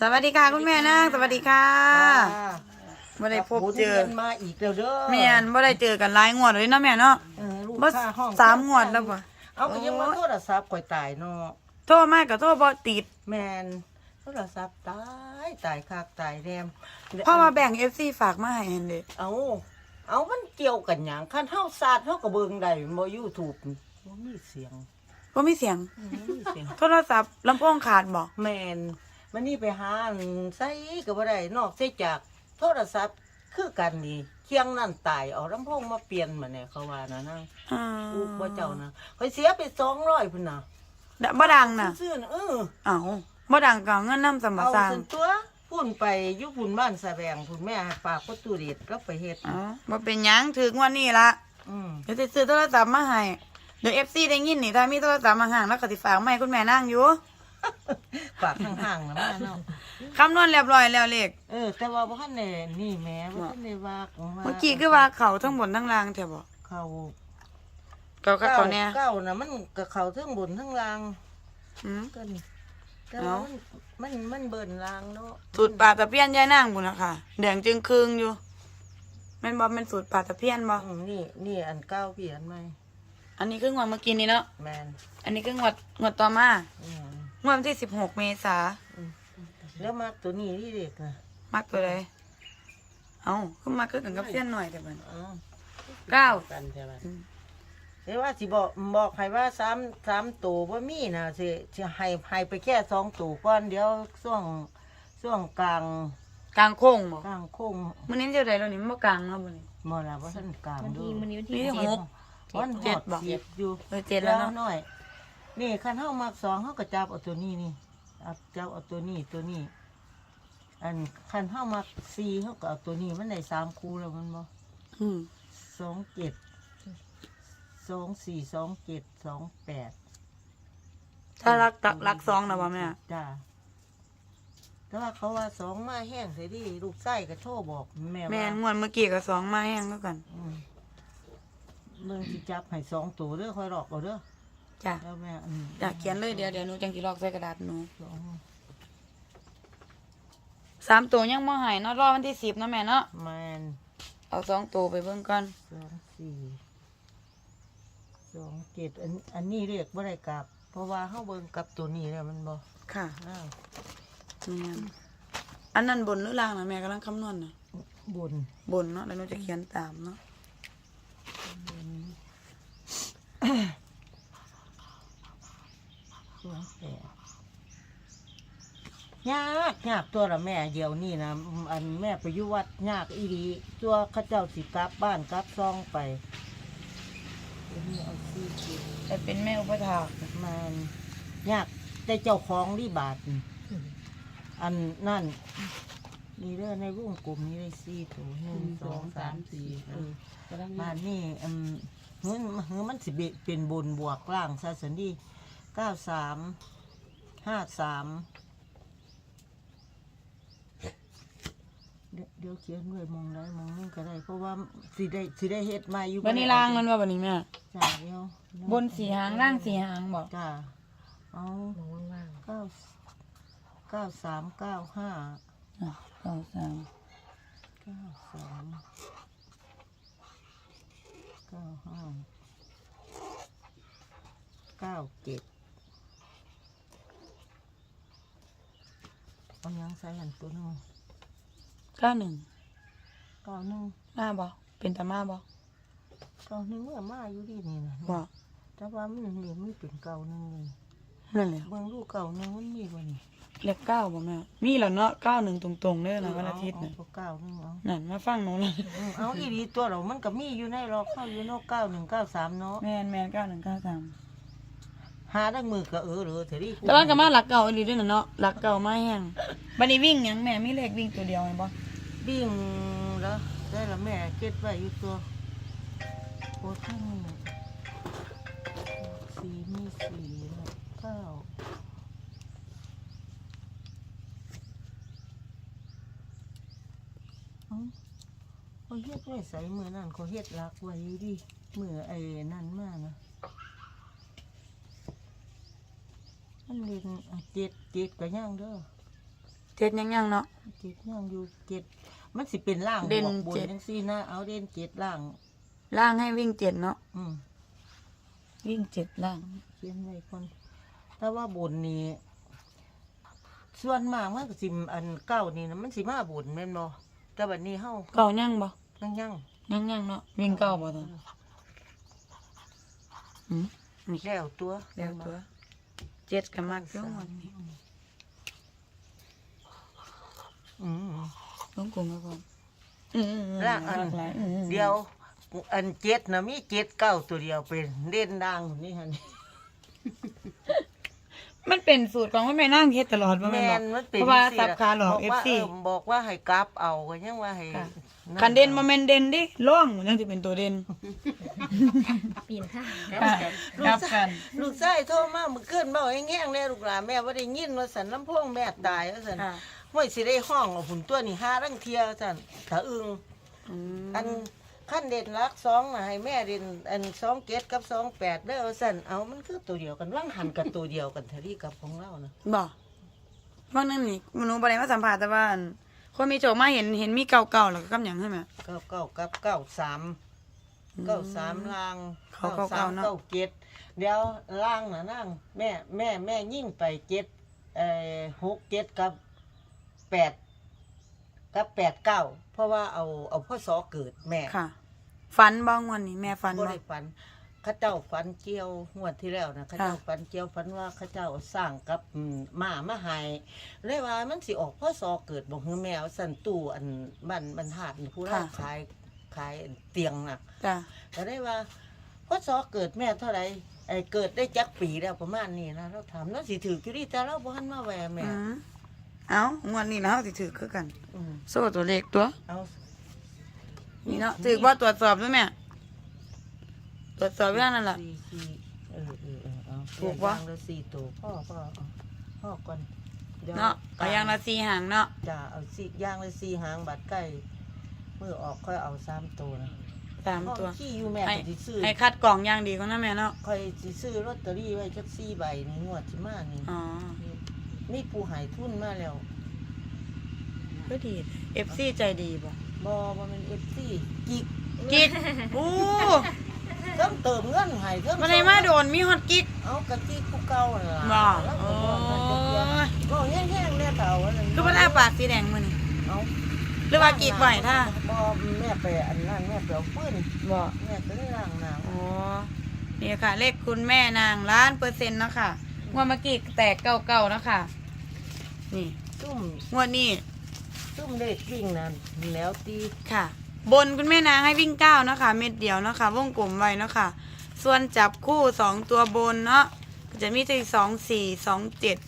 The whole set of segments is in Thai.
สวัสดีค่ะคุณแม่นางสวัสดีค่ะไม่ได้พบเจอหมุนวียนมาอีกแล้วเด้อแม่นไม่ได้เจอกันหลายงวดเลยเนาะแม่เนาะเออลูกบ่ค้าห้องสามงวดแล้วบ่เอาก็ยังมาโทรศัพท์ก่อยตายเนาะโทรมากับโทรบ่ติดแมนโทรศัพท์ตายตายคากตายแรมพ่อมาแบ่งเอฟซีฝากมาให้เห็นเด้เอาเอามันเกี่ยวกันหยังคันเฮาซาดเฮาก็เบิ่งได้บ่ YouTube บ่มีเสียงบ่มีเสียงบ่มีเสียงโทรศัพท์ลำโพงขาดบ่แมน มันนี่ไปหาอันใส่ก็บ่ได้นอกเสียจากโทรศัพท์คือกันนี่เคียงนั่นตายเอาลำโพงมาเปลี่ยนมาเนี่ยเขาว่านะนางอ่าลูกบ่เจ้านะข่อยเสียไป200พุ่นน่ะดะบ่ดังน่ะ ซื่อๆนะเออ เอ้าบ่ดังก็เอาเงินนำสมเอาสร้างส่วนตัวพุ่นไปอยุพุ่นบ้านสะแบงพุ่นแม่ให้ฝากประตูเด็ดแล้วไปเฮ็ดเอ้าบ่เป็นหยังถึงวันนี้ละ อืมเดี๋ยวสิซื้อโทรศัพท์มาให้ เดี๋ยว FC ได้ยินนี่ถ้ามีโทรศัพท์มาห่างแล้วก็สิฝากมาให้คุณแม่นางอยู่ ฝากห่างๆนะแม่เนาะคำนวณเรียบร้อยแล้วเลขเออ แต่ว่าบ่ทันได้นี่แม่บ่ทันได้ว่าว่าเมื่อกี้คือว่าเขาทั้งบนทั้งล่างแท้บ่เขาเขาก็เขาเนี่ยเก้าน่ะมันก็เขาทั้งบนทั้งล่างอืมก็นี่แต่ว่าเอ้า มันมันมันเบิ่นล่างเนาะสูตรปลาตะเพียนยายนางบุญนะค่ะแดงจึงครึ่งอยู่แม่นบ่แม่นสูตรปลาตะเพียนบ่อืมนี่นี่อันเก้าเปลี่ยนใหม่อันนี้คืองวดเมื่อกี้นี้เนาะแม่นอันนี้คืองวดงวดต่อมาอืม งวดวันที่16เมษาแล้วมาตัวนี้ที่เด็กน่ะมักตัวใดเอ้าคือมาคือกันกับเพี้ยนหน่อยแต่บัดอ๋อเก้า กันใช่ไหมเดี๋ยวว่าสิบอกบอกให้ว่าสามสามตัวว่ามีนะสิสิให้ให้ไปแค่สองตัวก่อนเดี๋ยวช่วงช่วงกลางกลางโค้งบ่กลางโค้งมื้อนี้เท่าใดแล้วนี่มันบ่กลางเนาะบ่นี่มอละว่าท่านกลางวันดูที่วันนี้วันมีที่หเจ็ดกวันเจ็เจ็ดดบ่สิบอยู่เออเจ็ดแล้วเนาะ หน่อย นี่คันเฮามักสองเฮาก็จับเอาตัวนี้นี่เอาจับเอาตัวนี้ตัวนี้ อันคันเฮามักสี่เฮาก็เอาตัวนี้มันได้สามคู่แล้วมันบ่อืมสองเจ็ดสองสี่สองเจ็ดสองแปดถ้ารักตักรักซองนะบ่แม่ จ้าแต่ว่าเขาว่าสองมาแห้งเสียดิลูกไส้ก็โทรบอกแม่ว่าแม่นงวดเมื่อกี้ก็สองมาแห้งแล้วกัน อืมเบิ่งสิจับให้สองตัวเด้อคอยหลอกเอาเด้อ จ้ะแล้วแม่อืมอยากเขียนเลยเดี๋ยวเดี๋ยวหนูจังสิลอกใส่กระดาษหนูสองสามตัวยังบ่ใหายเนาะรอวันที่สิบเนาะแม่เนาะแมนเอาสองตัวไปเบิ่งก่อนสองสี่สองเจ็ดอันอันนี้เรียกบ่ได้กลับ เพราะว่าเฮาเบิ่งกลับตัวนี้แล้วมันบ่ค่ะอ้าวแม่นอันนั้นบนหรือล่างนะแม่กำลังคำนวณนะบนบนเนาะแล้วหนูจะเขียนตามเนาะ สองแปด ยากยากตัวละแม่เดี๋ยวนี้นะอันแม่ไปอยู่วัดยากอีดีตัวเข้าเจ้าสิกลับบ้านกลับซองไปเดี๋ยวนี้เอาซี่คิดแต่เป็นแม่อุปถากมันยากแต่เจ้าของรีบาทนี่อันนั่นนี่เด้อในวงกลมนี้ได้สี่ตัวหนึ่งสองสามสี่เออบ้านนี่อืมเฮ้ยเฮ้ยมันสิเบเป็นบนบวกล่างซะสันดี เก้าสามห้าสามเดี๋ยวเดี๋ยวเขียนด้วยมองได้มองนี่ก็ได้ เพราะว่าสิได้สิได้เฮ็ดมาอยู่วันนี้ล่างมันว่าวันนี้แม่จ้าเดียวบนสีหางล่างสีหางบอกจ้าเอามองว่างเก้าเก้าสามเก้าห้าอะเก้าสามเก้าสามเก้าห้าเก้าเจ็ด เอายังใส่หันตัวหนึงเก้าหนึ่งเก้าหนึ่งมาบอกเป็นตามาบอกเก้าหนึ่งเมื่อมาอยู่ดีนี่นะบอกแต่ว่ามันเรียนไม่เป็นเก้าหนึ่งเลยนั่นแหละเบางลูกเก้าหนึ่งมันมีบ่นี่เลขเก้าบอกแม่มีแล้วเนาะเก้าหนึ่งตรงๆเด้อนะวันอาทิตย์น่ะเอเก้าหนึ่งเอานั่นมาฟังหนูเลยอืมเอาอีดีตัวเรามันก็มีอยู่ในรอเข้าอยู่เนกเก้าหนึ่งเก้าสามเนาะ แม่นแม่นเก้าหนึ่งเก้าสาม หาได้มือก็เออเหรอเถอะดิแต่ว่าก็มาหลักเก่าอีหลีด้วยนะเนาะหลักเก่ามาแห้งบันนี้วิ่งหยังแม่มีเลขวิ่งตัวเดียวไหมบ่บิ่งแล้วได้ละแม่เก็บไว้อยู่ตัวโอ้ทั้งสีมีสีแล้วเก้าเอ้าเขาเฮ็ดไว้ใส่มือนั่นเขาเฮ็ดรักไว้ดิมือไอ้นั่นมานะมัน เรียนเจ็ดเจ็ดก็ย่างเด้อเจ็ดยังยังเนาะ เจ็ดยังอยู่เจ็ดมันสิเป็นล่างเด่นบวกบนเจ็ด จังซี่นะเอาเด่นเจ็ดล่าง ล่างให้วิ่งเจ็ดเนาะอืมวิ่งเจ็ดล่าง เขียนไว้ก่อนแต่ว่าบนนี้ส่วนมากมันก็สิอันเก้านี่นะมันสิมาบนแม่นบ่แต่บัดนี้เฮาเก่ายังบ่ยังยังยังยังเนาะวิ่งเก่าบ่ตอนอืมนี่แล้วตัวแล้วตัว เจ็ดกับมากเรื่องวันนี้อืมต้องกลมไปก่อนอืมล่างอันหลายอืมเดียว อันเจ็ดนะมีเจ็ดเก้าตัวเดียวเป็นเด่นดังนี่ฮะนี่มันเป็นสูตรของแม่นั่งเฮ็ดตลอดว่าแมแม่นนบ่มันเป็นเพราะว่าจังสับขาหลอกบว่า FC เบอกว่าให้กราฟเอาก็ยังว่าให้คันเด่นบ่แม่นเด่นดิร่องมันยังสิเป็นตัวเด่น ปีนข้างครับกัน ลูกชายโทรมาเมื่อคืนเบาแห้งๆแน่ลูกหลานแม่ว่าได้ยินว่าสันลำโพงแม่ตายว่าสันค่ะ ห้วยสิได้ห้องเอาผุนตัวนี่ห้ารังเทียสันถ้าอึงอืมอันขั้นเด่นรักสองนะให้แม่เด่นอันสองเกตกับสองแปดเด้อสันเอามันคือตัวเดียวกันว่างหันกับตัวเดียวกันทารีกับของเรานะบ่ว่านั่นนี่หนูบ่ได้มาสัมภาษณ์แต่ว่าอันคนมีโจกมาเห็นเห็นมีเก่าๆแล้วก็กำหยังใช่ไหมเก้าเก้ากับเก้าสาม เก้าสามลางเขาเก้าสาเก้ามเนอะ เก้าเกตเดี๋ยวล่างนะนั่งแม่แม่แม่ยิ่งไปเกตเอ่อหกเกตกับแปดกับแปดเก้าเพราะว่าเอาเอาพ่อสอเกิดแม่ค่ะฟันบ้างวันนี้แม่ฟันบ่บ้าได้ฝันเข้าเจ้าฝันเกี่ยวงวดที่แล้วนะเข้าเจ้าค่ะฝันเกี่ยวฝันว่าเข้าเจ้าสร้างกับอืมหมามาให้เลยว่ามันสิออกพ่อสอเกิดบอกคือแมวสันตู้อันบ้านบรรทัดนี่ผู้เราขาย ขายเตียงน่ะจ้ะก็ได้ว่าพ่อสอเกิดแม่เท่าไหร่ไอ้เกิดได้จักปีแล้วประมาณนี้นะเราถามเราสิถือกี่ดีแต่เราบ่ทันมาแหวแม่อืมเอ้างวดนี้นะเฮาสิถือคือกัน อืมโซ่ตัวเลขตัว เอานี่เนาะถือว่าตรวจสอบด้วยแม่ตรวจสอบเรื่องนั่นล่ะสี่สี่เออเออเออเอาถูกวะย่างละสี่ตัวพ่อพ่อเอาพ่อก่อนดี๋ยวเนาะเอาอย่างละสี่หางเนาะ จะเอาสี่ย่างเลยสี่หางบาดใกล้ เมื่อออกค่อยเอาสามตัวนะสามตัวพ่อขี้อยู่แม่ให้ ก็สิซื้อให้คัดกล่องอย่างดีก็นะแม่เนาะค่อยสิซื้อลอตเตอรี่ไว้จักสี่ใบนี่งวดที่มานี่อ๋อนี่ผู้ใหายทุนมาแล้วก็ดีเอฟซีใจดีบ่บอบ่แมันเอฟซีกิกกิ๊กอู้เริ่มเติมเงินให้เริ่มมาไหนมาโดนมีฮอตกิ๊ก เอากะทิกูเก่าหั่นล่ะบ่แล้วโอ้ก็บอกยเงินเดือนก็แห้งๆเนี่ยเต่าอันนั้นคือว่าหน้าปากสีแดงมื้อนี่เอา หรือว่ากิ๊กไว้ท่าบอแม่ไปอันนั้นแม่ไปเอาปืนบ่แม่ก็ได้ล้างน้ำอ๋อนี่ค่ะ เลขคุณแม่นางล้านเปอร์เซ็นต์เนาะค่ะงวดเมื่อกี้แตกเก่าๆเนาะค่ะนี่ซุ่มงวดนี้ซุ่มเด็กวิ่งนั่นแล้วตีค่ะ บนคุณแม่นางให้วิ่งเก้าเนาะคะ เม็ดเดียวเนาะคะ วงกลมไว้เนาะค่ะส่วนจับคู่สองตัวบนเนาะก็จะมีที่สองสี่สองเจ็ด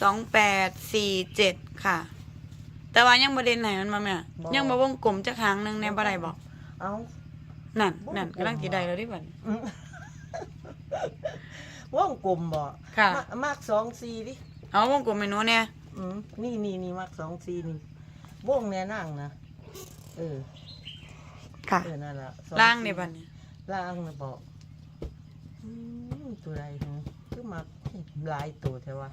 สองแปดสี่เจ็ดค่ะ แต่ว่ายังประเด็นไหนมันมาแม่ยังมาวงกลมจะครั้งหนึ่งในบ่ได้บอกเอา นั่นนั่นกำลังจีได้แล้วดิบันอืมว่องกลมบ่ค่ะ มามากสองสี่ดิเอาวงกลมเมนูเนี่ยอืมนี่นี่นี่มากสองสี่นี่ว่องแน่นั่งนะเออค่ะ เออนั่นละสอล่างในสี่บันเนี่ยล่างนะบอกอืมตัวใดหึคือมาหลายตัวแต่ว่า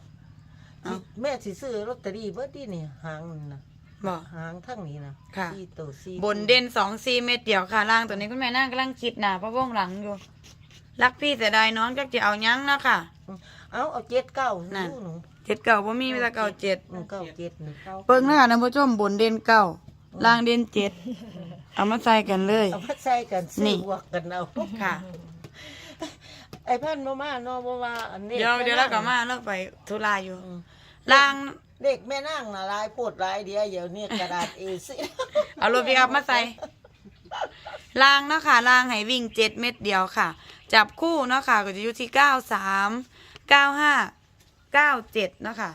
สิแม่สิซื้อลอตเตอรี่เบิดดินี่หางนั่นนะ บอก หางทั้งนี้นะค่ะ สี่ตัวสี่บนเด่นสองสี่เม็ดเดียวค่ะล่างตัวนี้คุณแม่นั่งกำลังคิดหนาเพราะวงหลังอยู่ รักพี่เสียดายน้องจักจะเอายั้งเนาะค่ะ เอาเอาเจ็ดเก้านั่น ดูหนูเจ็ดเก่าบ่มีมีแต่เก่าเจ็ดอืมเก้าเจ็ดหนึ่งเก้าเบิ่งนะคะท่านผู้ชมบนเด่นเก้าล่างเด่นเจ็ดเอามาใส่กันเลย เอามาใส่กันนี่ ซื้อวกกันเอาค่ะ ไอ้พันบ่มาเนาะบ่ว่าอันนี้เดี๋ยวแม่เดี๋ยวเรากลับมาเลิกไปธุระอยู่ อืมล่างเด็กแม่นั่งน่ะลายโพดลายเดียวเดี๋ยวนี้กระดาษ A4 เอารถพีอัพมาใส่ล่างเนาะค่ะล่างให้วิ่งเจ็ดเม็ดเดียวค่ะ จับคู่เนาะค่ะ ก็จะอยู่ที่เก้าสามเก้าห้าเก้าเจ็ดเนาะค่ะ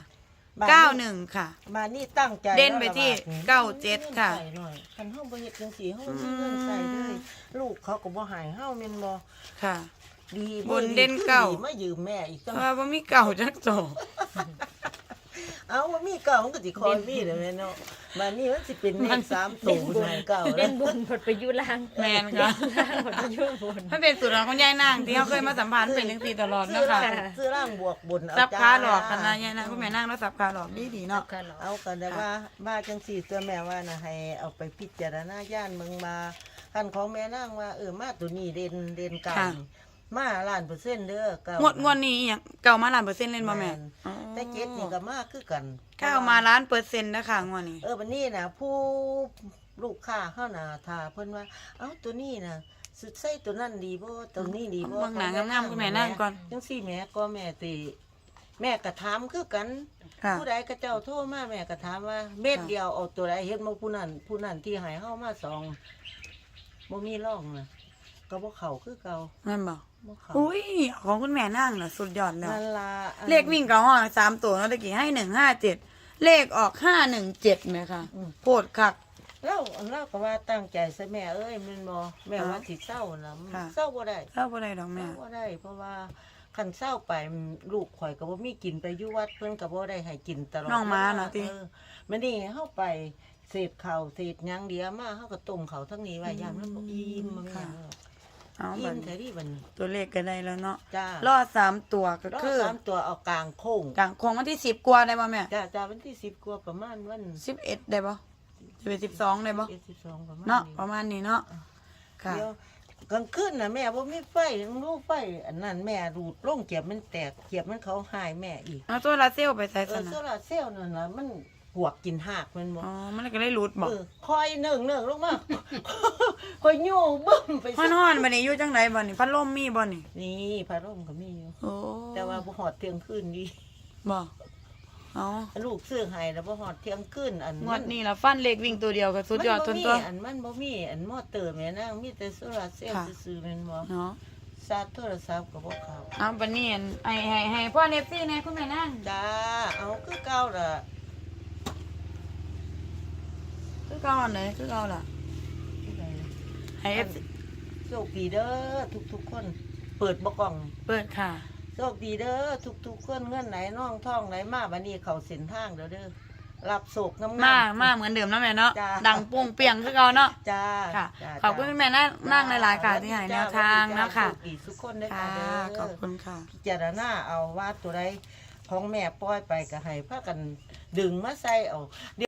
เก้าหนึ่งค่ะ มานี่ตั้งใจเด่นไปที่แล้วล่ะบาทนี้เก้าเจ็ดค่ะใส่หน่อยคันเฮาบ่เฮ็ดจังซี่เฮาบ่มีเงินใส่เลยลูกเขาก็บ่ใหายเฮาแม่นบ่ค่ะ ดีบนเด่นเก้าดีมายืมแม่อีกเพตั้งราะว่าบ่มีเก่าจักโต เอาว่ามีเก่ามันก็สิคอยมีเด้อแม่เนาะมานี่มันสิเป็นเลขสามตัวหน่อยเก่าเล่แล้นวบนผดไปอยุล่างแมนค่ะ ล่างผดไปอยุบน มันเป็นสูตรของคุณยายนางที่เขาเคยมาสัมพันธ์เป็นจังซี่ตลอดซื้อเนาะร่าค่ะงซื้อร่างบวกบนเอาสับจ้ขาหลอกกันนะยายนางคุณแม่นางแล้วสับขาหลอกดีดีๆเนาะกันเหรอเอากันแต่ว่ามาจังสี่ตัวแม่ว่านะให้เอาไปพิจารณาย่านเมืองมาคันของแม่นางว่าเออมาตัวนี้เด่นเด่นกันค่ะ มาล้านเปอร์เซ็นต์เด้อเก้างวดงวดนี้อหย่างเก่ามาล้านเปอร์เซ็นต์เล่นบ่แม่อ๋อแต่เจ็ดนี่ก็มาคือกันเก้ามาล้านเปอร์เซ็นต์นะคะงวดนี้ เออวันนี้นะผู้ลูกค้าเข้านาทาเพิ่นว่า เอ้าตัวนี้นะสุดใส่ตัวนั้นดีบ่ตัวนี้ดีบ่เบิ่งหนังงามๆคุณแม่นั่งก่อน จังสี่แม่ก็แม่ติแม่ก็ถามคือกัน ค่ะ ผู้ใดก็เจ้าโทรมาแม่ก็ถามว่า เม็ดเดียวเอาตัวใดเฮ็ดมาผู้นั้นผู้นั้นที่ใหายเฮามาสองบ่มีร่องนะ ก็บ่เข้าคือเก่าแม่นบ่บ่เข้าอุ้ยของคุณแม่นางน่ะสุดยอดแล้ว นั่นล่ะอัน เลขวิ่งกับห้องสามตัวเนาะตะกี้ให้หนึ่งห้าเจ็ดเลขออกห้าหนึ่งเจ็ดไหมคะอืม โพดคัก เราเราก็ว่าตั้งใจซะแม่เอ้ยแมันบ่แม่ค่ะว่าสิเศร้านะค่ะ เศร้าบ่ได้เล่าบ่ได้ดอกเศแม่ ร้าบ่ได้ เพราะว่าคันเศร้าไปลูกข่อยก็บ่มีกินไปอยู่วัดเพิ่นก็บ่ได้ให้กินตลอดน้องม้าน่ะติ เออมื้อนี้เฮาไปเศษข้าวเศษหยังเดียวมาเฮาก็ต้มข้าวทั้งนี้ไว้ยามมันบ่อิ่มมันไม่ค่ะหยังหรอก เอาอิ่บัมดแท้ดิบัดนี้ตัวเลขก็ได้แล้วเนาะจ้าล่อสามตัวก็รอบคือสามตัวเอากลางโค้งกลางคงวันที่สิบกว่าได้ป่ะแม่จ้าจ้าวันที่10กว่าประมาณวันสิบเอ็ดได้ป่ะสิบเอ็ดสิบสองได้ป่ะ11 12ประมาณเนาะนี้ประมาณนี้เนาะค่ะ เดี๋ยวกลางคืนน่ะแม่บ่มีไฟรู้ไฟอันนั้นแม่รูดลงเกียบมันแตกเกียบมันเขาหายแม่อีกเอาตัวลาเซลไปใส่เอสอนะ โซลาร์เซลล์นั่นน่ะมันห วกกินหากมันบ่อ๋อมันก็เลยรูดบอกเออคอยหนึ่งหนึ่งลงมา คอยโยงบึ้มไปฮ้อนฮ้อนๆบันนี้อยู่จังไหนบันนี้พัดลมมีบ่นี่นี่พระร่มก็มีอยู่โอ้แต่ว่าบ่ฮอดเที่ยงคืนดีบ่เอาลูกซื้อให้แล้วบ่ฮอดเที่ยงคืนอันงวดนี้ละฟันเลขวิ่งตัวเดียวก็สุดยอดมัต้นนบ่ตัวมีอันมันบ่มีอันมอเตอร์แม่นางมีแต่โซลาร์เซลล์ค่ะ ซื่อๆแม่นบ่เนาะชาร์จโทรศัพท์ก็บ่เข้า เอาบันนี้อันให้ให้ให้พ่อเนฟซี่แน่คุณแม่นั่ง จ้า เอาคือเก่าล่ะ คือเก่าอันไหนคือเก่าล่ะให้เอฟโชคดีเด้อทุกๆคน เปิดบ่กล่อง เปิดค่ะ โชคดีเด้อทุกๆคนเงินไหนน้องท่องไหนมาบัดนี้เข้าเส้นทางเด้อเด้อรับโศกงามๆ มามาเหมือนเดิมนะแม่เนาะจ้า ดังปุ้งเปียงคือเก่าเนาะจ้าค่ะ จ้าขอบคุณคุณแม่นั่งนั่งหลายๆค่ะที่ให้แนวทางเนาะค่ะโชดีทุกคนเด้อค่ะค่ะขเด้อบคุณค่ะ พิจารณาเอาว่าตัวใดของแม่ปล่อยไปก็ให้พากันดึงมาใส่เอา